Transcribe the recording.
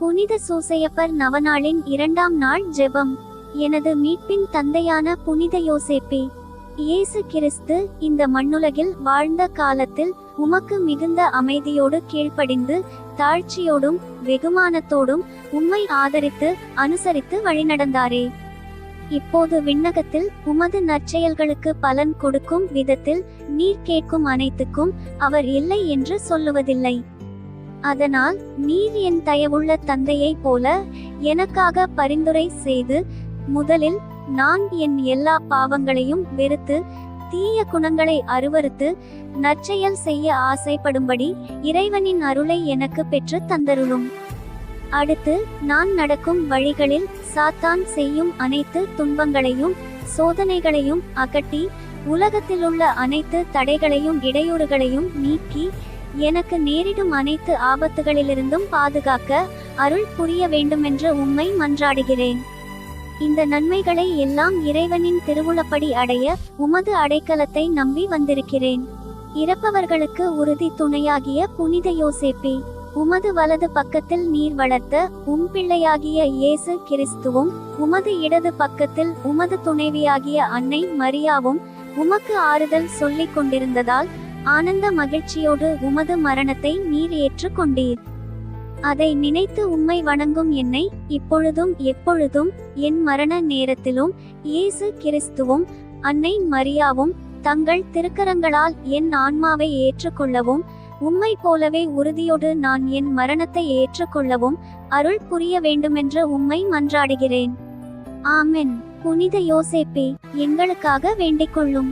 புனித சூசையப்பர் நவநாளின் இரண்டாம் நாள் ஜெபம். எனது மீட்பின் தந்தையான புனித யோசேப்பே இயேசு கிறிஸ்து இந்த மண்ணுலகில் வாழ்ந்த காலத்தில் உமக்கு மிகுந்த அமைதியோடு கீழ்ப்படிந்து தாழ்ச்சியோடும் வெகுமானத்தோடும் உம்மை ஆதரித்து அனுசரித்து வழிநடந்தாரே. இப்போது விண்ணகத்தில் உமது நற்செயல்களுக்கு பலன் கொடுக்கும் விதத்தில் நீர் கேட்கும் அனைத்துக்கும் அவர் இல்லை என்று சொல்லுவதில்லை. அதனால் நீர் என் தயவுள்ள தந்தையைப் போல எனக்காக பரிந்துரை செய்து முதலில் நான் என் எல்லா பாவங்களையும் வெறுத்து தீய குணங்களை அருவறுத்து நற்செயல் செய்ய ஆசைப்படும்படி இறைவனின் அருளை எனக்கு பெற்று தந்தருளும். அடுத்து நான் நடக்கும் வழிகளில் சாத்தான் செய்யும் அனைத்து துன்பங்களையும் சோதனைகளையும் அகட்டி உலகத்திலுள்ள அனைத்து தடைகளையும் இடையூறுகளையும் நீக்கி எனக்கு நேரிடும் அனைத்து ஆபத்துகளிலிருந்தும் பாதுகாக்க அருள் புரிய வேண்டுமென்று உம்மை மன்றாடுகிறேன். இந்த நன்மைகளை எல்லாம் இறைவனின் திருவுளப்படி அடைய உமது அடைக்கலத்தை நம்பி வந்திருக்கிறேன். இறப்பவர்களுக்கு உறுதி துணையாகிய புனித யோசேப்பி உமது வலது பக்கத்தில் நீர் வளர்த்த உம் பிள்ளையாகிய இயேசு கிறிஸ்துவும் உமது இடது பக்கத்தில் உமது துணைவியாகிய அன்னை மரியாவும் உமக்கு ஆறுதல் சொல்லிக் கொண்டிருந்ததால் ஆனந்த மகிழ்ச்சியோடு உமது மரணத்தை நீர் ஏற்றுக்கொண்டீர் அதை நினைத்து உம்மை வணங்கும் என்னை இப்பொழுதும் எப்பொழுதும் என் மரண நேரத்திலும் இயேசு கிறிஸ்துவும் அன்னை மரியாவும் தங்கள் திருக்கரங்களால் என் ஆன்மாவை ஏற்றுக்கொள்ளவும் உம்மை போலவே உறுதியோடு நான் என் மரணத்தை ஏற்றுக்கொள்ளவும் அருள் புரிய வேண்டுமென்று உம்மை மன்றாடுகிறேன். ஆமென். புனித யோசேப்பே எங்களுக்காக வேண்டிக் கொள்ளும்.